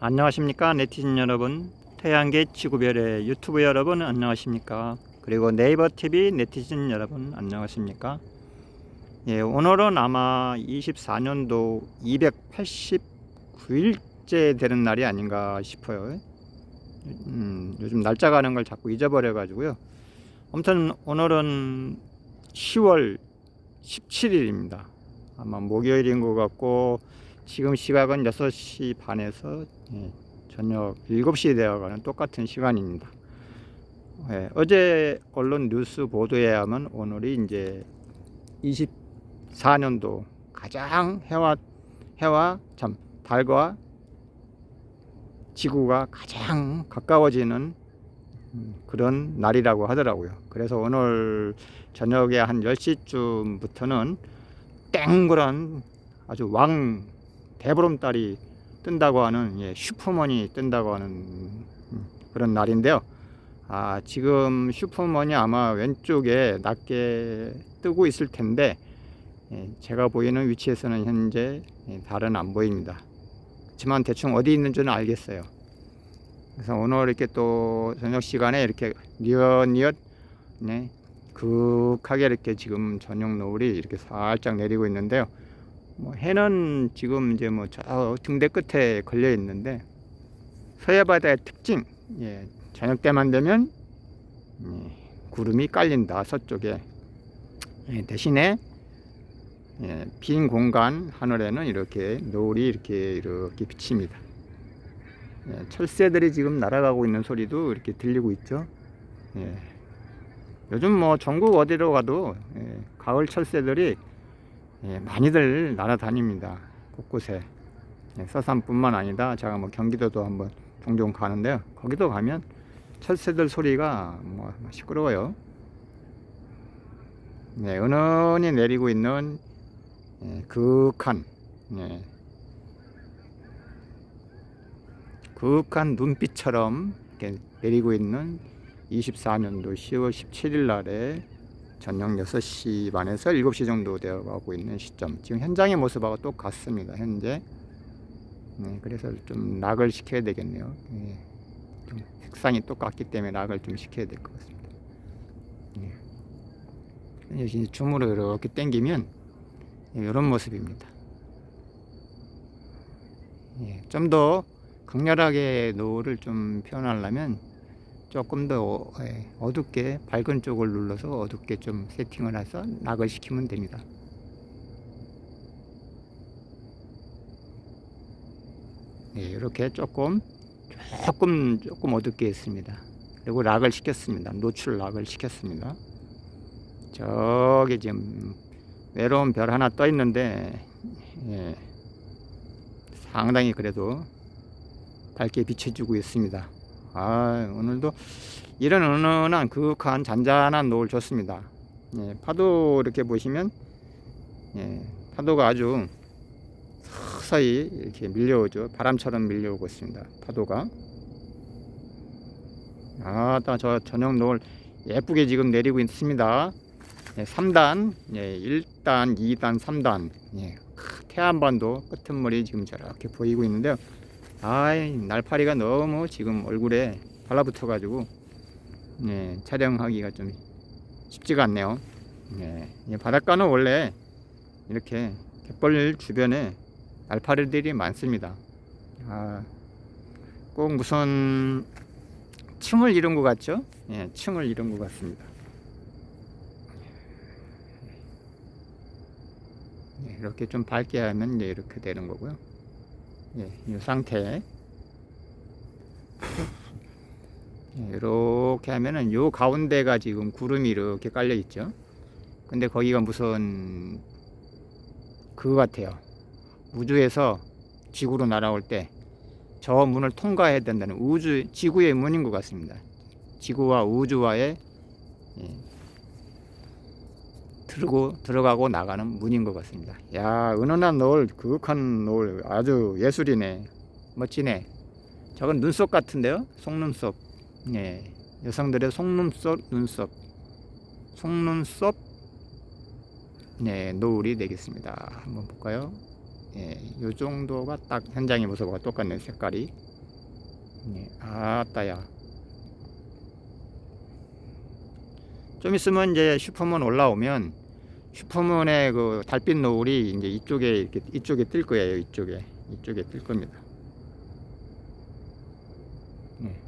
안녕하십니까 네티즌 여러분. 태양계 지구별의 유튜브 여러분 안녕하십니까. 그리고 네이버 TV 네티즌 여러분 안녕하십니까. 예, 오늘은 아마 24년도 289일째 되는 날이 아닌가 싶어요. 음, 요즘 날짜 가는 걸 자꾸 잊어버려 가지고요. 아무튼 오늘은 10월 17일입니다. 아마 목요일인 것 같고 지금 시각은 6시 반에서 예, 저녁 7시 되어가는 똑같은 시간입니다. 예, 어제 언론 뉴스 보도에 하면 오늘이 이제 24년도 가장 해와 해와 참 달과 지구가 가장 가까워지는 음, 그런 날이라고 하더라고요. 그래서 오늘 저녁에 한 10시쯤부터는 땡그란 아주 왕 대보름달이 뜬다고 하는 예, 슈퍼먼이 뜬다고 하는 음, 그런 날인데요. 아, 지금 슈퍼먼이 아마 왼쪽에 낮게 뜨고 있을 텐데 예, 제가 보이는 위치에서는 현재 예, 달은 안 보입니다. 그렇지만 대충 어디 있는지는 알겠어요. 그래서 오늘 이렇게 또 저녁 시간에 이렇게 니엇니엇 네, 극하게 이렇게 지금 저녁 노을이 이렇게 살짝 내리고 있는데요. 뭐 해는 지금 이제 뭐 저 등대 끝에 걸려 있는데 서해 바다의 특징, 예, 저녁 때만 되면 예, 구름이 깔린다 서쪽에 예, 대신에 예, 빈 공간 하늘에는 이렇게 노을이 이렇게 이렇게 비칩니다. 예, 철새들이 지금 날아가고 있는 소리도 이렇게 들리고 있죠. 예. 요즘 뭐 전국 어디로 가도 예, 가을 철새들이 예, 많이들 날아다닙니다. 곳곳에 예, 서산뿐만 아니다. 제가 뭐 경기도도 한번 종종 가는데요. 거기도 가면 철새들 소리가 뭐 시끄러워요. 네, 은은히 내리고 있는 예, 극한 예, 극한 눈빛처럼 내리고 있는 24년도 10월 17일 날에 저녁 6시 반에서 7시 정도 되어 가고 있는 시점. 지금 현장의 모습하고 똑같습니다. 현재. 네, 그래서 좀 락을 시켜야 되겠네요. 네, 좀 색상이 똑같기 때문에 락을 좀 시켜야 될 것 같습니다. 네. 이제 줌으로 이렇게 당기면 이런 모습입니다. 예, 좀더 강렬하게 노을을 좀 표현하려면 조금 더 어- 예, 어둡게 밝은 쪽을 눌러서 어둡게 좀 세팅을 해서 낙을 시키면 됩니다. 예, 이렇게 조금 조금 조금 어둡게 했습니다. 그리고 락을 시켰습니다. 노출 락을 시켰습니다. 저기 지금 외로운 별 하나 떠 있는데 예, 상당히 그래도 밝게 비춰주고 있습니다. 아, 오늘도 이런 은은한 그윽한 잔잔한 노을 좋습니다. 예, 파도 이렇게 보시면 예, 파도가 아주 서서히 이렇게 밀려오죠. 바람처럼 밀려오고 있습니다. 파도가. 아, 따저 저녁 노을 예쁘게 지금 내리고 있습니다. 예, 3단, 예, 1단, 2단, 3단. 예, 크, 태안반도 끄트머리 지금 저렇게 보이고 있는데요. 아이 날파리가 너무 지금 얼굴에 달라붙어 가지고 네, 촬영하기가 좀 쉽지가 않네요. 네, 이 바닷가는 원래 이렇게 갯벌 주변에 날파리들이 많습니다. 아, 꼭 무슨 층을 이룬 것 같죠? 예, 층을 이룬 것 같습니다. 네, 이렇게 좀 밝게 하면 이제 이렇게 되는 거고요. 예, 이 상태. 예, 이렇게 하면은 요 가운데가 지금 구름이 이렇게 깔려 있죠. 근데 거기가 무슨 그거 같아요. 우주에서 지구로 날아올 때 저 문을 통과해야 된다는 우주 지구의 문인 것 같습니다. 지구와 우주와의 예, 들고 들어가고 나가는 문인 것 같습니다. 야 은은한 노을, 그윽한 노을 아주 예술이네, 멋지네. 저건 눈썹 같은데요, 속눈썹. 예, 여성들의 속눈썹, 눈썹, 속눈썹. 네, 노을이 되겠습니다. 한번 볼까요? 예, 요 정도가 딱 현장의 모습과 똑같네요 색깔이 네, 아따야 좀 있으면 이제 슈퍼문 올라오면 슈퍼문의 그 달빛 노을이 이제 이쪽에 이렇게 이쪽에 뜰 거예요 이쪽에. 이쪽에 뜰 겁니다. 네.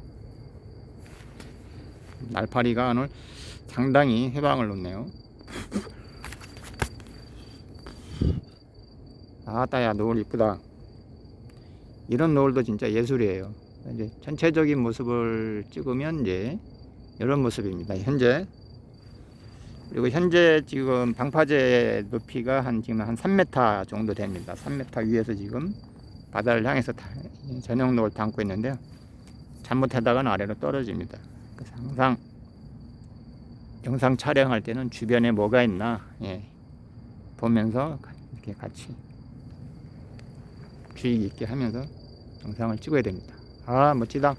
날파리가 오늘 상당히 해방을 놓네요. 아따야 노을 이쁘다. 이런 노을도 진짜 예술이에요. 이제 전체적인 모습을 찍으면 이제 이런 모습입니다. 현재 그리고 현재 지금 방파제 높이가 한 지금 한 3m 정도 됩니다 3m 위에서 지금 바다를 향해서 노을 담고 있는데요 잘못하다가는 아래로 떨어집니다 그래서 항상 영상 촬영할 때는 주변에 뭐가 있나 예, 보면서 이렇게 같이 주의 깊게 하면서 영상을 찍어야 됩니다. 아 멋지다.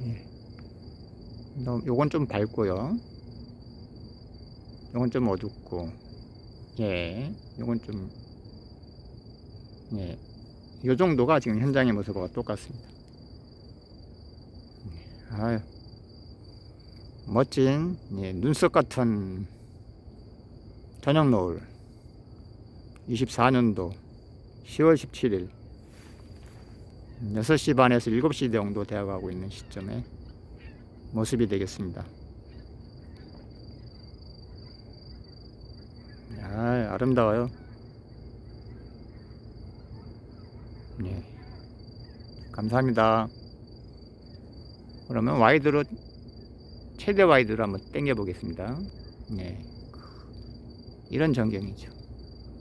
예. 너- 요건 좀 밝고요. 요건 좀 어둡고, 예, 요건 좀, 예, 요 정도가 지금 현장의 모습과 똑같습니다. 예, 아유, 멋진 예, 눈썹 같은 저녁 노을. 24년도 10월 17일. 6시 반에서 7시 정도 되어가고 있는 시점에 모습이 되겠습니다. 아, 아름다워요. 네. 감사합니다. 그러면 와이드로 최대 와이드로 한번 당겨 보겠습니다. 네. 이런 전경이죠.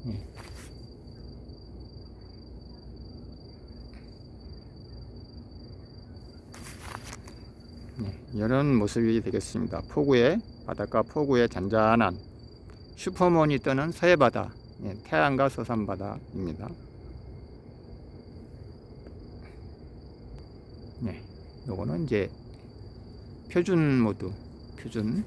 예. 네, 이런 모습이 되겠습니다. 포구의 바닷가 포구의 잔잔한 슈퍼문이 뜨는 서해바다, 예, 태양과 서산바다입니다. 네, 요거는 이제 표준 모드, 표준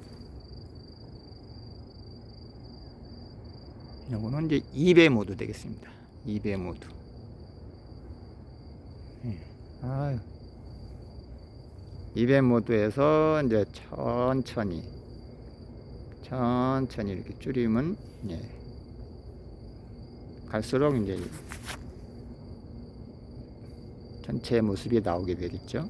요거는 이제 2배 모드 되겠습니다. 2배 모드. 예. 아유. 2배 모드에서 이제 천천히 천천히 이렇게 줄이면 예. 갈수록 이제 전체 모습이 나오게 되겠죠.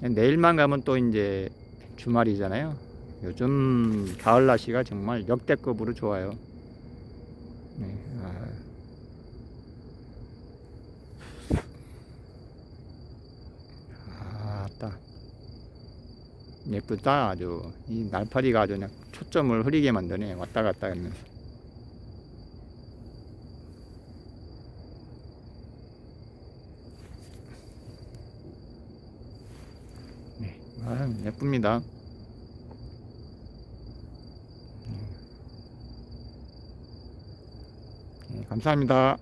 내일만 가면 또 이제 주말이잖아요. 요즘 가을 날씨가 정말 역대급으로 좋아요. 네, 아. 아따 예쁘다 아주 이 날파리가 아주 그냥 초점을 흐리게 만드네 왔다 갔다 하면서 네, 아, 예쁩니다. 네, 감사합니다.